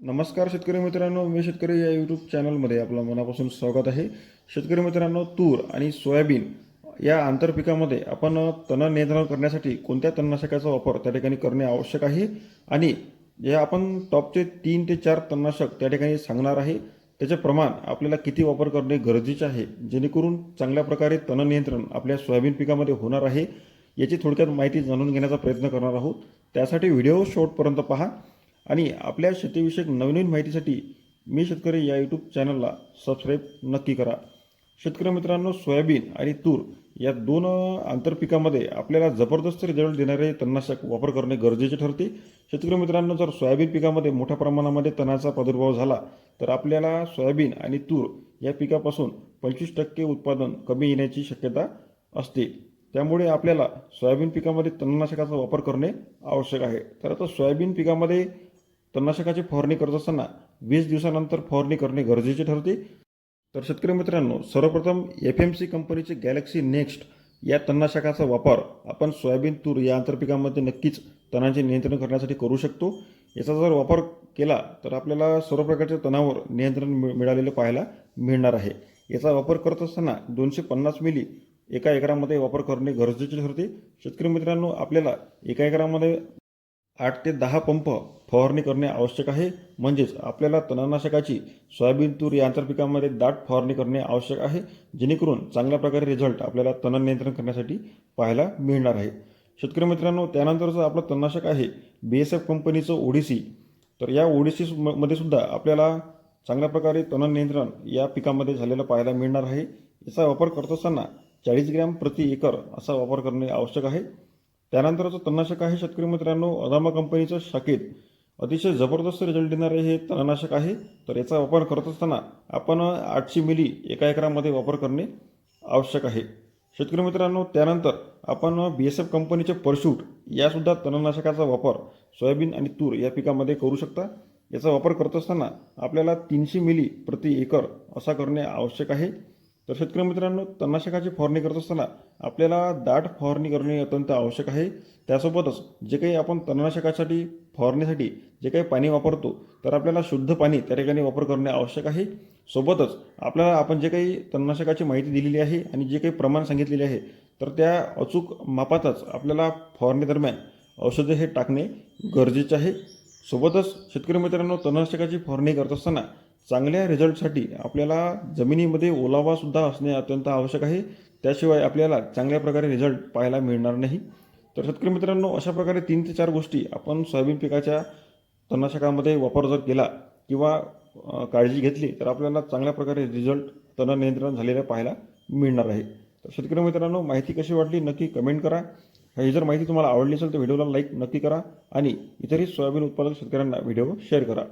नमस्कार शेतकरी मित्रांनो मी शेतकरी या यूट्यूब चॅनलमध्ये आपलं मनापासून स्वागत आहे. शेतकरी मित्रांनो तूर आणि सोयाबीन या आंतरपिकामध्ये आपण तण नियंत्रण करण्यासाठी कोणत्या तणनाशकाचा वापर त्या ठिकाणी करणे आवश्यक आहे? आणि जे आपण टॉपचे तीन ते चार तणनाशक त्या ठिकाणी सांगणार आहे त्याचे प्रमाण आपल्याला किती वापर करणे गरजेचे आहे? जेणेकरून चांगल्या प्रकारे तण नियंत्रण आपल्या सोयाबीन पिकामध्ये होणार आहे याची थोडक्यात माहिती जाणून घेण्याचा प्रयत्न करणार आहोत. त्यासाठी व्हिडिओ शेवटपर्यंत पहा. आणि आपल्या शेतीविषयक नवनवीन माहितीसाठी मी शेतकरी या यूट्यूब चॅनलला सबस्क्राईब नक्की करा. शेतकरी मित्रांनो सोयाबीन आणि तूर या दोन आंतरपिकामध्ये आपल्याला जबरदस्त रिझल्ट देणारे तणनाशक वापर करणे गरजेचे ठरते. शेतकरी मित्रांनो जर सोयाबीन पिकामध्ये मोठ्या प्रमाणामध्ये तणाचा प्रादुर्भाव झाला तर आपल्याला सोयाबीन आणि तूर या पिकापासून पंचवीस टक्के उत्पादन कमी येण्याची शक्यता असते. त्यामुळे आपल्याला सोयाबीन पिकामध्ये तणनाशकाचा वापर करणे आवश्यक आहे. तर आता सोयाबीन पिकामध्ये तणनाशकाची फवारणी करत असताना वीस दिवसानंतर फवारणी करणे गरजेचे ठरते. तर शेतकरी मित्रांनो सर्वप्रथम एफ एम सी कंपनीचे गॅलेक्सी नेक्स्ट या तणनाशकाचा वापर आपण सोयाबीन तूर या आंतरपिकामध्ये नक्कीच तणांचे नियंत्रण करण्यासाठी करू शकतो. याचा जर वापर केला तर आपल्याला सर्व प्रकारच्या तणावर नियंत्रण मिळालेलं पाहायला मिळणार आहे. याचा वापर करत असताना दोनशे पन्नास मिली एका एकरामध्ये वापर करणे गरजेचे ठरते. शेतकरी मित्रांनो आपल्याला एका एकरामध्ये आठ ते दहा पंप फवारणी करणे आवश्यक आहे. म्हणजेच आपल्याला तणनाशकाची सोयाबीन तूर या आंतरपिकामध्ये दाट फवारणी करणे आवश्यक आहे. जेणेकरून चांगल्या प्रकारे रिझल्ट आपल्याला तण नियंत्रण करण्यासाठी पाहायला मिळणार आहे. शेतकरी मित्रांनो त्यानंतरचं आपलं तणनाशक आहे बी एस एफ कंपनीचं ओडिसी तर या ओडिसी मध्ये सुद्धा आपल्याला चांगल्या प्रकारे तण नियंत्रण या पिकामध्ये झालेलं पाहायला मिळणार आहे. याचा वापर करत असताना चाळीस ग्रॅम प्रति एकर असा वापर करणे आवश्यक आहे. त्यानंतरचं तणनाशक आहे शेतकरी मित्रांनो. अदामा कंपनीचं शाखेत अतिशय जबरदस्त रिझल्ट देणारे हे तणनाशक आहे. तर याचा वापर करत असताना आपण आठशे मिली एका एकरामध्ये वापर करणे आवश्यक आहे. शेतकरी मित्रांनो त्यानंतर आपण बी एस एफ कंपनीचे परशूट यासुद्धा तणनाशकाचा वापर सोयाबीन आणि तूर या पिकामध्ये करू शकता. याचा वापर करत असताना आपल्याला तीनशे मिली प्रति एकर असा करणे आवश्यक आहे. तर शेतकरी मित्रांनो तणनाशकाची फवारणी करत असताना आपल्याला दाट फवारणी करणे अत्यंत आवश्यक आहे. त्यासोबतच जे काही आपण तणनाशकासाठी फवारणीसाठी जे काही पाणी वापरतो तर आपल्याला शुद्ध पाणी त्या ठिकाणी वापर करणे आवश्यक आहे. सोबतच आपल्याला आपण जे काही तणनाशकाची माहिती दिलेली आहे आणि जे काही प्रमाण सांगितलेले आहे तर त्या अचूक मापातच आपल्याला फवारणीदरम्यान औषधं औषधे हे टाकणे गरजेचे आहे. सोबतच शेतकरी मित्रांनो तणनाशकाची फवारणी करत असताना चांगल्या रिझल्टसाठी आपल्याला जमिनीमध्ये ओलावासुद्धा असणे अत्यंत आवश्यक आहे. त्याशिवाय आपल्याला चांगल्या प्रकारे रिझल्ट पाहायला मिळणार नाही. तर शेतकरी मित्रांनो अशा प्रकारे तीन ते चार गोष्टी आपण सोयाबीन पिकाच्या तणनाशकामध्ये वापर जर केला किंवा काळजी घेतली तर आपल्याला चांगल्या प्रकारे रिझल्ट तण नियंत्रण झालेलं पाहायला मिळणार आहे. तर शेतकरी मित्रांनो माहिती कशी वाटली नक्की कमेंट करा. ही जर माहिती तुम्हाला आवडली असेल तर व्हिडिओला लाईक नक्की करा आणि इतरही सोयाबीन उत्पादक शेतकऱ्यांना व्हिडिओ शेअर करा.